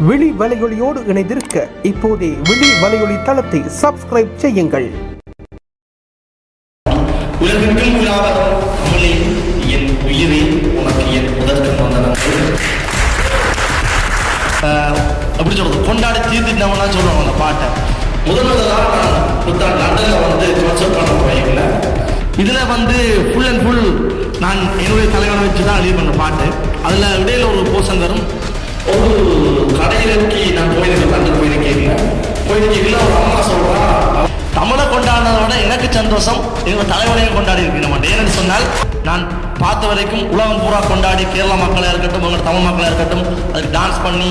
விழி வலையொலியோடு இணைந்திருக்க இப்போதே விழி வலையொலி தளத்தை சப்ஸ்கிரைப் செய்யுங்கள். உலகெங்கும் என் உயிரே உனக்கு என் வந்தனங்கள். ஆஹ், எப்படி சொல்றது? கொண்டாடி தீர்த்துட்டவனா சொல்லுவாங்க அந்த பாட்டை. முதல் முதலாக நான் புத்தான் லண்டனில் வந்து கான்சர்ட் பண்ண போயிருக்கல இதில் வந்து ஃபுல் அண்ட் ஃபுல் நான் என்னுடைய தலைவனை வச்சு தான் எழுதி பண்ண பாட்டு. அதில் இடையில ஒரு போர்ஷன் தரும் ஒரு கடையிலக்கு நான் போயிருக்கேன் லண்டன் போயிருக்கேன். போயிருக்கேன் ஒரு அம்மா சொல்றா தமிழை கொண்டாடுறதை விட எனக்கு சந்தோஷம். எங்கள் தலைவனையும் கொண்டாடி இருக்கிறோம் ஏன்னு சொன்னால் நான் பார்த்த வரைக்கும் உலகம் பூரா கொண்டாடி கேரள மக்களாக இருக்கட்டும் உங்களோட தமிழ் மக்களாக இருக்கட்டும் அதுக்கு டான்ஸ் பண்ணி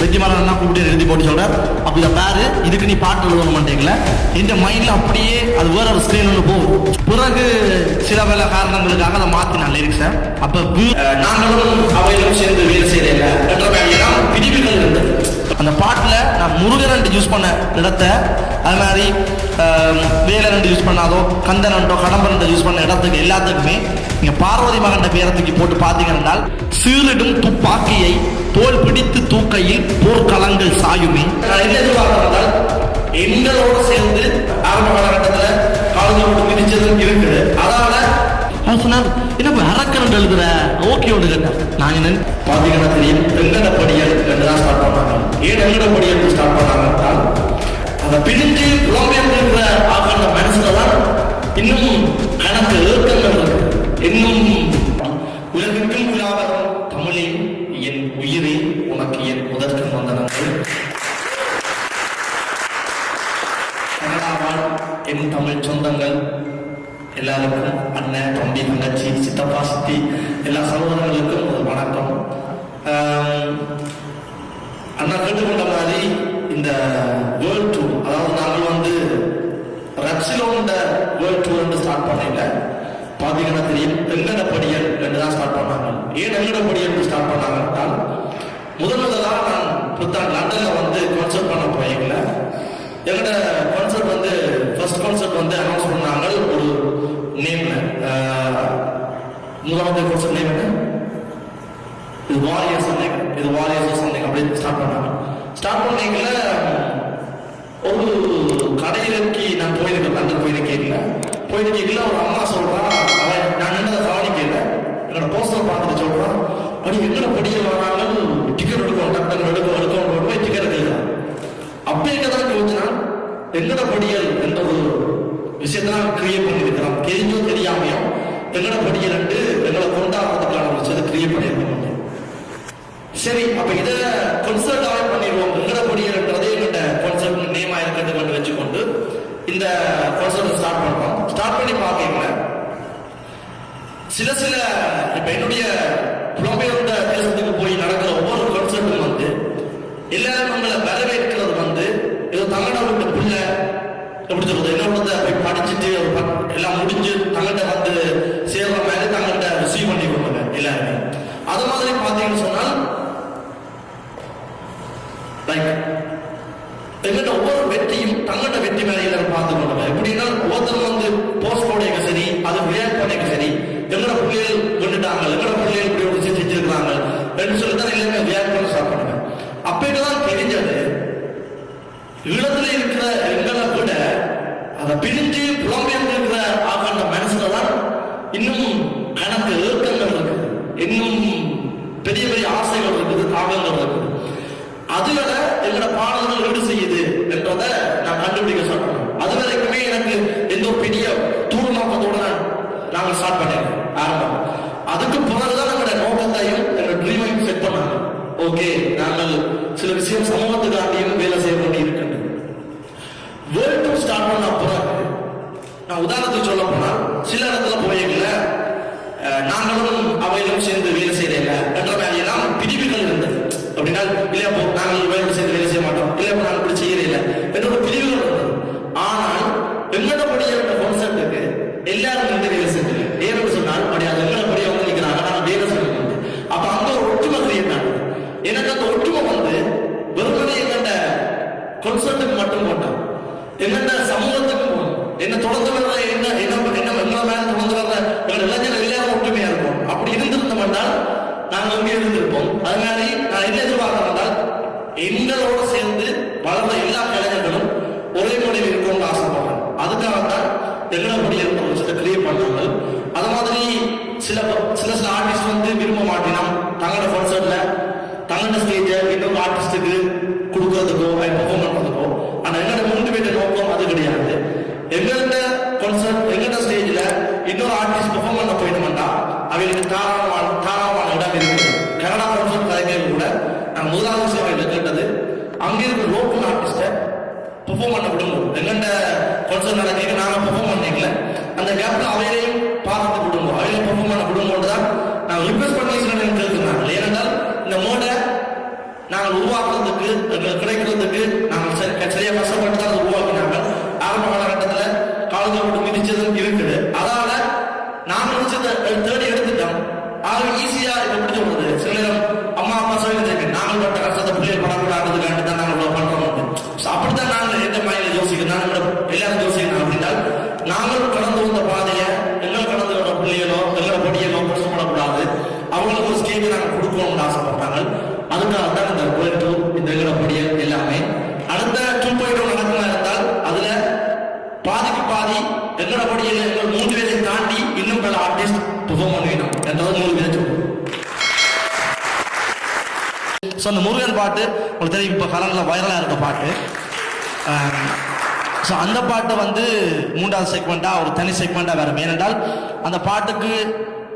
வெற்றி கூப்பிட்டு எழுதி போட்டு சொல்கிறார் அப்படி இதை பாரு இதுக்கு நீ பாட்டு எழுத மாட்டீங்கள? இந்த மைண்டில் அப்படியே அது வேற ஒரு ஸ்க்ரீன் ஒன்று போகும். பிறகு சில பல காரணங்களுக்காக அதை மாற்றினான் லிரிக்ஸை அப்போ நாங்களும் அவையிலும் சேர்ந்து வேலை செய்கிறேன் பிடிப்புகள் பிரிவுகள் இருந்தது அந்த பாட்டில் நான் முருகன் யூஸ் பண்ண இடத்த அது மாதிரி ஆஹ், வேலன் யூஸ் பண்ணாதோ கந்தனண்டோ கடம்பரண்டோ யூஸ் பண்ண இடத்துக்கு எல்லாத்துக்குமே நீங்கள் பார்வதி மகன் பேரத்துக்கு போட்டு பார்த்தீங்கன்னா சீரிடும் துப்பாக்கியை தோல் பிடித்து தூக்கையில் போர்க்களங்கள் சாயுமே. நான் என்ன எதிர்பார்க்கிறதால் எங்களோட சேர்ந்து ஆரம்ப காலகட்டத்தில் காலேஜ் போட்டு மிதிச்சதும் இருக்குது. அதனால அவன் சொன்னார் என்ன அரக்கரண்ட் எழுதுற? ஓகே ஒன்று கேட்டேன் நான் என்ன? பார்த்தீங்கன்னா தெரியும் எங்கட படியல் என்று தான் ஸ்டார்ட் பண்ணாங்க. ஏன் எங்கட படியல் ஸ்டார்ட் பண்ணாங்கன்னா என்றால் அந்த பிரிஞ்சு புலம்பெயர்ந்திருக்கிற ஆகாண்ட மனசுல தான் இன்னும் கணக்கு ஏற்கங்கள் இருக்கு. இன்னும் உலகிற்கும் உலாவரும் தமிழே என் உயிரே உனக்கு என் முதற்கு வந்தனங்கள். என் தமிழ் சொந்தங்கள் எல்லாருக்கும் அண்ணன் தம்பி தங்கச்சி சித்தப்பா சித்தி எல்லா சகோதரர்களுக்கும் ஒரு வணக்கம். அண்ணா கேட்டுக்கொண்ட மாதிரி இந்த வேர்ல்ட் டூர் அதாவது நாங்கள் வந்து ரக்ஸிலோண்ட வேர்ல்ட் டூர் என்று ஸ்டார்ட் பண்ணல. பாத்தீங்கன்னா தெரியும் எங்கட படியல் என்று தான் ஸ்டார்ட் பண்ணாங்க. ஏன் எங்கட படியல் ஸ்டார்ட் பண்ணாங்க என்றால் முதல் முதலாக நான் புத்தாண்டு லண்டனில் வந்து கான்சர்ட் பண்ண போயிருக்கல எங்களோட கான்சர்ட் வந்து ஃபர்ஸ்ட் கான்சர்ட் வந்து அனௌன்ஸ் பண்ணாங்க. ஒரு நேம்ல முதலாவது கான்சர்ட் நேம் என்ன? இது வாரியர்ஸ் நினைக்கிறேன் இது வாரியர்ஸ் சம்திங் அப்படி ஸ்டார்ட் பண்ணாங்க. ஸ்டார்ட் பண்ணீங்கல ஒரு கடையிலக்கு நான் போயிருக்கேன் லண்டன் போயிருக்கேன் போயிருக்கேன் ஒரு அம்மா சொல்றா அவன் நான் நின்றதை கவனிக்கல. என்னோட போஸ்டர் பார்த்துட்டு சொல்றான் அப்படி எங்கட படிக்க வராங்க டிக்கெட் எடுக்கும் டக்குனு எடுக்கும் எடுக்கும் போய் டிக்கெட் எடுக்கலாம் அப்பயே தான் படியல் என்ற ஒரு விஷயத்தான் கிரியேட் பண்ணியிருக்கிறோம் தெரிஞ்சோ தெரியாமையோ எங்கட படியல் என்று எங்களை கொண்டாடுறதுக்கான ஒரு விஷயத்தை கிரியேட் பண்ணியிருக்கோம் சரி அப்ப இத கொன்சர்ட் ஆக பண்ணிடுவோம். எங்கட படியல்ன்றதே எங்கள்கிட்ட கொன்சர்ட் நேமா இருக்கட்டும் என்று வச்சுக்கொண்டு இந்த கொன்சர்ட் ஸ்டார்ட் பண்ணுவோம் ஸ்டார்ட் பண்ணி பார்க்கல சில சில இப்ப என்னுடைய புலம்பெயர்ந்த தேசத்துக்கு போய் நடக்கிற ஒவ்வொரு கான்சர்ட்டும் வந்து எல்லாரும் உங்களை வரவேற்கிறது வந்து ஏதோ தங்கட விட்டு பிள்ளை எப்படி சொல்றது? என்ன போய் படிச்சுட்டு எல்லாம் முடிஞ்சு தங்கிட்ட வந்து சேர்ற மாதிரி தங்கிட்ட ரிசீவ் பண்ணி கொடுங்க எல்லாருமே. அது மாதிரி பார்த்தீங்கன்னு சொன்னால் லைக் எங்கிட்ட ஒவ்வொரு வெற்றியும் தங்கிட்ட வெற்றி மேலே எல்லாரும் பார்த்து கொண்டு எப்படின்னா ஒவ்வொருத்தரும் வந்து போஸ்ட் போடையங்க சரி அது ரியாக்ட் பண்ணிக்க சரி. எங்கட பிள்ளைகள் கொண்டுட்டாங்க எங்கட பிள்ளைகள் இப்படி ஒரு விஷயம் செஞ்சிருக்கிறாங்க என்று சொல்லி தான் எல்லாமே ரியாக்ட் பண்ண சாப்பிடுங்க பண்ணுங்க. தான் தெரிஞ்சது இடத்துல இருக்கிற எங்களை விட அதை பிரிஞ்சு புலம்பெயர்ந்து இருக்கிற ஆகாண்ட மனசுல தான் இன்னும் கணக்கு ஏக்கங்கள் இருக்குது. இன்னும் பெரிய பெரிய ஆசைகள் இருக்குது தாகங்கள் இருக்குது. அதுல எங்களோட பாடல்கள் ஈடு செய்யுது என்றதை நான் கண்டுபிடிக்க சொல்றேன் அது வரைக்குமே எனக்கு எந்த ஒரு பெரிய தூர் நோக்கத்தோட நான் நாங்கள் ஸ்டார்ட் பண்ணேன் ஆரம்பம். அதுக்கு பிறகுதான் நம்மளோட நோக்கத்தையும் எங்களோட ட்ரீமையும் செட் பண்ணாங்க ஓகே நாங்கள் சில விஷயம் சமூகத்துக்காண்டியும் வேலை செய்ய வேண்டி இருக்கின்றது வேர்ல்ட் டூர் ஸ்டார்ட் பண்ண பிறகு நான் உதாரணத்துக்கு சொல்ல போனால் சில இடத்துல போயிருக்கல நாங்களும் அவையிலும் சேர்ந்து வேலை செய்யல என்ற மாதிரி எல்லாம் பிரிவுகள் இருந்தது அப்படின்னா இல்லையா போ நாங்கள் வேலை சேர்ந்து வேலை செய்ய மாட்டோம் இல்லையா போ நாங்கள் இப்படி செய்யறே இல்லை என்னோட பிரிவுகள் இருந்தது ஆனால் எங்களோட படிய கான்செப்டுக்கு எல்லாரும் வந்து வேலை செஞ்சது ஏன்னு சொன்னால் அப்படி அது எங்களோட படிய வந்து நிற்கிறாங்க நாங்கள் வேலை செய்யணும் அப்ப அங்க ஒரு ஒற்றுமை கிரியேட் ஆனது எனக்கு அந்த ஒற்றுமை வந்து வெறுமனே எங்கள்ட கான்செப்டுக்கு மட்டும் போட்டான் என்னென்ன சமூகத்துக்கு என்ன தொடர்ந்து வர்ற என்ன என்ன என்ன எங்களை மேல தொடர்ந்து வர்ற எங்கள் இளைஞர்கள் எல்லாரும் ஒற்றுமையா இருக்கும் அப்படி இருந்திருந்தோம் என்றால் நாங்கள் இங்கே இருந்திருப்போம். அதனால நான் என்ன எதிர்பார்க்கிறேன் என்றால் எங்களோட சேர்ந்து வளர்ந்த எல்லா கலைஞர்களும் ஒரே முறையில் இருக்கணும்னு ஆசைப்படுறேன். அதுக்காகத்தான் எங்களை முடிய ஒரு சில கிரியேட் பண்றாங்க அது மாதிரி சில சில சில ஆர்டிஸ்ட் வந்து விரும்ப மாட்டினோம். தங்களோட கான்சர்ட்ல தங்களோட ஸ்டேஜை இன்னொரு ஆர்டிஸ்டுக்கு கொடுக்கறதுக்கோ பெர்ஃபார்ம் பண்றதுக்கோ ஆனா எங்களோட முன்னுவேட்ட நோக்கம் அது கிடையாது. எங்கள்கிட்ட கான்சர்ட் எங்கள்கிட்ட ஸ்டேஜ்ல இன்னொரு ஆர்டிஸ்ட் பெர்ஃபார்ம் பண்ண போயிட்டோம்னா அவங்களுக்கு காரணம் அங்க லோக்கல் ஆர்டிஸ்ட பெர்ஃபார்ம் பண்ண விடுங்க. எங்கண்ட கொஞ்சம் நடக்க நாங்கள் பெர்ஃபார்ம் பண்ணீங்கள அந்த கேப்ல அவையிலையும் பார்த்து விடுங்க. அவையிலையும் பெர்ஃபார்ம் பண்ண விடுவோம் தான் நாங்கள் ரிக்வெஸ்ட் பண்ணி சில நேரம் ஏனென்றால் இந்த மோடை நாங்கள் உருவாக்குறதுக்கு எங்களுக்கு கிடைக்கிறதுக்கு நாங்கள் சரி- சரியா கஷ்டப்பட்டு தான் அதை உருவாக்கினாங்க. ஆரம்ப காலகட்டத்தில் காலேஜ் போட்டு மிதிச்சதும் இருக்குது. அதனால நான் நினைச்சதை தேடி எடுத்துட்டோம். ஆக ஈஸியாக இப்ப எப்படி சொல்றது சில நேரம் அம்மா அப்பா சொல்லி நாங்கள் பட்ட கஷ்டத்தை பிள்ளைகள் படக்கூடாதுக்காண்டி தான் நாங்கள் இவ்வளவு பண்றோம் So அப்படித்தான் நாங்கள் எந்த மாதிரி யோசிக்கிறோம் நாங்கள் எல்லாரும் யோசிக்கிறோம் அப்படின்னா நாங்கள் கடந்து வந்த பாதையை எங்களை கடந்து வந்த பிள்ளைகளோ எங்களை படியலோ கஷ்டப்படக்கூடாது அவங்களுக்கு ஒரு ஸ்டேஜ் நாங்கள் கொடுக்கணும்னு ஆசைப்பட்டாங்க அதுக்காக தான் இந்த வேர்ல்ட் டூ இந்த எங்களோட படியல் எல்லாமே அடுத்த டூ பாயிண்ட் நடக்குமா இருந்தால் அதுல பாதிக்கு பாதி எங்களோட படியில் எங்கள் மூன்று பேரை தாண்டி இன்னும் பல ஆர்டிஸ்ட் பெர்ஃபார்ம் பண்ணிடணும் என்றது மூணு பேரை சொல்லுவோம் ஸோ அந்த முருகன் பாட்டு உங்களுக்கு தெரியும் இப்போ கலரில் வைரலாக இருக்க பாட்டு. ஸோ அந்த பாட்டை வந்து மூன்றாவது செக்மெண்ட்டாக ஒரு தனி செக்மெண்ட்டாக வேறு. ஏனென்றால் அந்த பாட்டுக்கு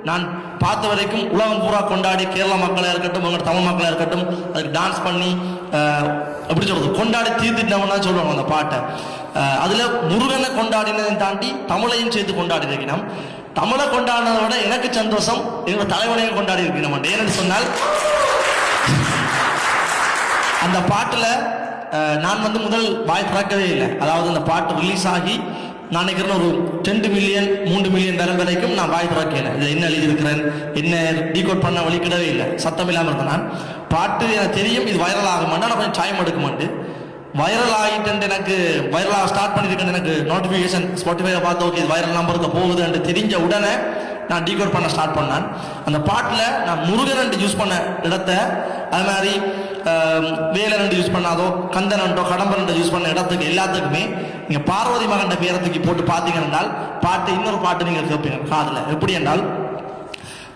நான் பார்த்த வரைக்கும் உலகம் பூரா கொண்டாடி கேரள மக்களாக இருக்கட்டும் உங்கள் தமிழ் மக்களாக இருக்கட்டும் அதுக்கு டான்ஸ் பண்ணி எப்படி சொல்றது? கொண்டாடி தீர்த்துட்டவங்க சொல்லுவாங்க அந்த பாட்டை. அதுல முருகனை கொண்டாடினதை தாண்டி தமிழையும் சேர்த்து கொண்டாடி இருக்கணும் தமிழை கொண்டாடினதை விட எனக்கு சந்தோஷம் எங்களோட தலைவனையும் கொண்டாடி இருக்கணும் ஏன்னு சொன்னால் அந்த பாட்டுல நான் வந்து முதல் வாய் திறக்கவே இல்லை. அதாவது அந்த பாட்டு ரிலீஸ் ஆகி நான் நினைக்கிறேன் ஒரு ரெண்டு மில்லியன் மூன்று மில்லியன் வரும் வரைக்கும் நான் வாய் திறக்கல. இது என்ன எழுதியிருக்கிறேன்? என்ன டீகோட் பண்ண வழிக்கிடவே இல்லை. சத்தம் இல்லாமல் இருந்தேன் நான். பாட்டு எனக்கு தெரியும் இது வைரல் ஆக மாட்டேன் நான் கொஞ்சம் டைம் எடுக்குமாண்டு. மாட்டேன் வைரல் ஆகிட்டு எனக்கு வைரலாக ஸ்டார்ட் பண்ணியிருக்கேன் எனக்கு நோட்டிஃபிகேஷன் ஸ்பாட்டிஃபைல பார்த்து ஓகே இது வைரல் நம்பருக்கு போகுதுன்ட்டு தெரிஞ்ச உடனே நான் டீகோட் பண்ண ஸ்டார்ட் பண்ணேன். அந்த பாட்டில் நான் முருகன் யூஸ் பண்ண இடத்த அது மாதிரி வேலன் யூஸ் பண்ணாதோ கந்தனண்டோ கடம்பன் யூஸ் பண்ண இடத்துக்கு எல்லாத்துக்குமே நீங்கள் பார்வதி மகன் பேரத்துக்கு போட்டு பார்த்தீங்க என்றால் பாட்டு இன்னொரு பாட்டு நீங்கள் கேட்பீங்க காதில். எப்படி என்றால்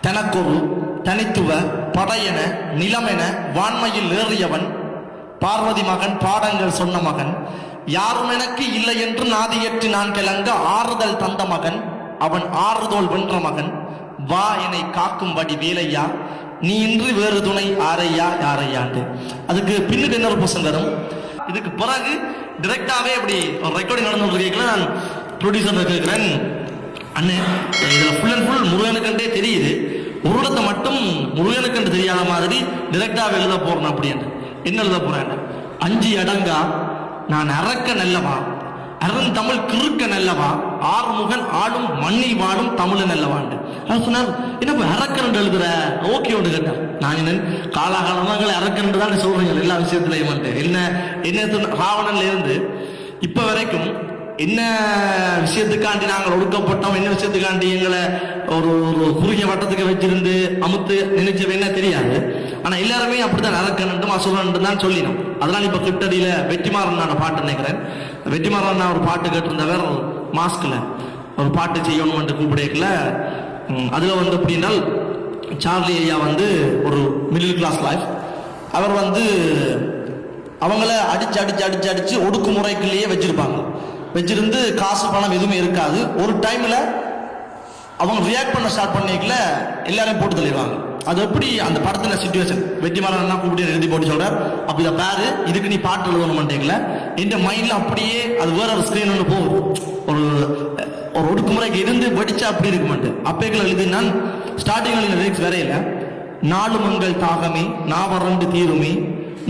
தனக்கொரு தனித்துவ படையென நிலமென வான்மையில் ஏறியவன் பார்வதி மகன் பாடங்கள் சொன்ன மகன் யாரும் எனக்கு இல்லை என்று நாதியற்று நான் கிளங்க ஆறுதல் தந்த மகன் அவன் ஆறுதோல் வென்ற மகன் வா என்னை காக்கும்படி வேலையா நீ இன்றி வேறு துணை ஆரையா யாரையாண்டு. அதுக்கு பின்னுக்கு இன்னொரு புசம் வரும். இதுக்கு பிறகு டிரெக்டாவே இப்படி ஒரு ரெக்கார்டிங் நடந்து கேட்கல நான் ப்ரொடியூசர் கேட்கிறேன். அண்ணே இதில் ஃபுல் அண்ட் ஃபுல் முருகனுக்கண்டே தெரியுது. முருகத்தை மட்டும் முருகனுக்கண்டு தெரியாத மாதிரி டிரெக்டாக எழுத போறேன் அப்படின்னு என்ன எழுத போறேன் அஞ்சு அடங்கா நான் அறக்க நல்லவா? அருந்தமிழ் கிறுக்க நல்லவா? ஆறுமுகன் ஆளும் மண்ணில் வாழும் தமிழ் நல்லவாண்டு அவர் சொன்னார் என்ன இப்ப எழுதுற? ஓகே ஒன்று கேட்டேன் நான் என்ன காலாகாலமாக அரக்கன் தான் சொல்றீங்க எல்லா விஷயத்துலையும் வந்து என்ன என்ன ராவணன்ல இருந்து இப்ப வரைக்கும் என்ன விஷயத்துக்காண்டி நாங்கள் ஒடுக்கப்பட்டோம்? என்ன விஷயத்துக்காண்டி எங்களை ஒரு ஒரு குறுகிய வட்டத்துக்கு வச்சிருந்து அமுத்து நினைச்சது என்ன தெரியாது. ஆனா எல்லாருமே அப்படித்தான் நடக்கணும் அசுரன் தான் சொல்லினோம். அதனால இப்ப கிட்டடியில வெற்றிமாறன் நான் பாட்டு நினைக்கிறேன். வெற்றிமாறன் நான் ஒரு பாட்டு கேட்டிருந்தவர் மாஸ்க்ல. ஒரு பாட்டு செய்யணும்னு கூப்பிடல அதுல வந்து அப்படின்னா சார்லி ஐயா வந்து ஒரு மிடில் கிளாஸ் லைஃப். அவர் வந்து அவங்கள அடிச்சு அடிச்சு அடிச்சு அடிச்சு ஒடுக்குமுறைக்குள்ளேயே வச்சிருப்பாங்க. வச்சிருந்து காசு பணம் எதுவுமே இருக்காது. ஒரு டைம்ல அவங்க ரியாக்ட் பண்ண ஸ்டார்ட் பண்ணிக்கல எல்லாரையும் போட்டு தள்ளிடுவாங்க. அது எப்படி? அந்த படத்துல சுச்சுவேஷன் வெற்றிமாறன் கூப்பிட்டு எழுதி போட்டு சொல்றார். அப்ப இதை பாரு இதுக்கு நீ பாட்டு எழுதணும் மாட்டேங்கல இந்த மைண்ட்ல அப்படியே அது வேற ஒரு ஸ்கிரீன் ஒன்று போகும். ஒரு ஒரு ஒடுக்குமுறைக்கு இருந்து வெடிச்சா அப்படி இருக்க மாட்டேன் அப்பேக்கள் எழுதி நான் ஸ்டார்டிங்ல லிரிக்ஸ் வேற நாலு மங்கள் தாகமே நாவரண்டு தீருமே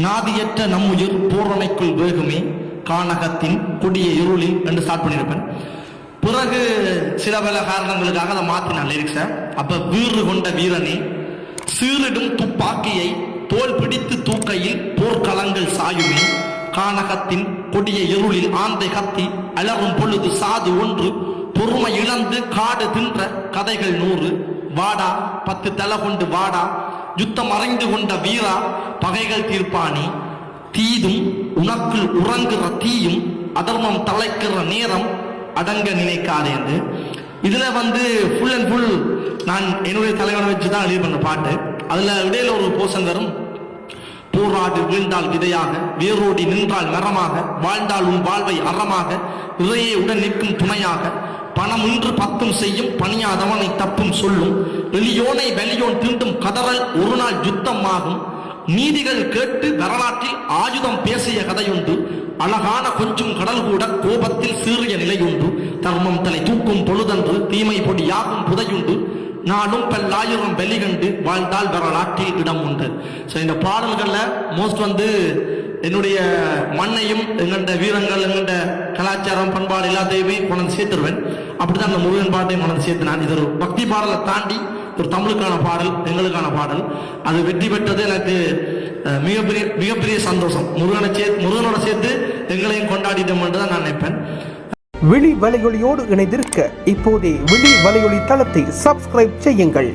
நாதியற்ற நம்முயிர் பூர்வமைக்குள் வேகுமே கானகத்தின் கொடிய இருளில் என்று ஸ்டார்ட் பண்ணியிருப்பேன். பிறகு சில பல காரணங்களுக்காக அதை மாற்றினான் லிரிக்ஸை அப்ப வீறு கொண்ட வீரனே சீரிடும் துப்பாக்கியை தோல் பிடித்து தூக்கையில் போர்க்களங்கள் சாயுமே. கானகத்தின் கொடிய இருளில் ஆந்தை கத்தி அலறும் பொழுது சாது ஒன்று பொறுமை இழந்து காடு தின்ற கதைகள் நூறு. வாடா பத்து தலை கொண்டு வாடா யுத்தம் மறைந்து கொண்ட வீரா பகைகள் தீர்ப்பானி. தீதும் உனக்குள் உறங்குற தீயும் அதர்மம் தலைக்கிற நேரம் அடங்க நினைக்காதே என்று. இதுல வந்து ஃபுல் அண்ட் ஃபுல் நான் என்னுடைய தலைவனை வச்சு தான் எழுதி பண்ண பாட்டு. அதுல இடையில ஒரு போர்ஷன் வரும். போராடு வீழ்ந்தால் விதையாக வேரோடி நின்றால் மரமாக வாழ்ந்தால் உன் வாழ்வை அறமாக இறையே உடன் நிற்கும் துணையாக. பணம் இன்று பத்தும் செய்யும் பணியாதவனை தப்பும் சொல்லும். எளியோனை வெளியோன் தீண்டும் கதறல் ஒரு நாள் யுத்தம் ஆகும். நீதிகள் கேட்டு வரலாற்றில் ஆயுதம் பேசிய கதையுண்டு. அழகான கொஞ்சம் கடல் கூட கோபத்தில் சீறிய நிலையுண்டு. தர்மம் தலை தூக்கும் பொழுதன்று தீமை பொடி யாகும் புதையுண்டு. நாளும் பல்லாயிரம் வெளிகண்டு வாழ்ந்தால் வரலாற்றில் இடம் உண்டு. ஸோ இந்த பாடல்கள்ல மோஸ்ட் வந்து என்னுடைய மண்ணையும் எங்கள்ட வீரங்கள் எங்கள்ட கலாச்சாரம் பண்பாடு எல்லாத்தையுமே கொண்டு சேர்த்துருவேன். அப்படிதான் அந்த முருகன் பாட்டையும் கொண்டு சேர்த்து நான் இது ஒரு பக்தி பாடலை தாண்டி ஒரு தமிழுக்கான பாடல் எங்களுக்கான பாடல். அது வெற்றி பெற்றது எனக்கு மிகப்பெரிய மிகப்பெரிய சந்தோஷம். முருகனை சேர்த்து முருகனோட சேர்த்து எங்களையும் கொண்டாடிட்டோம் என்று தான் நான் நினைப்பேன். விழி வலையொலியோடு இணைந்திருக்க இப்போதே விழி வலையொலி தளத்தை சப்ஸ்கிரைப் செய்யுங்கள்.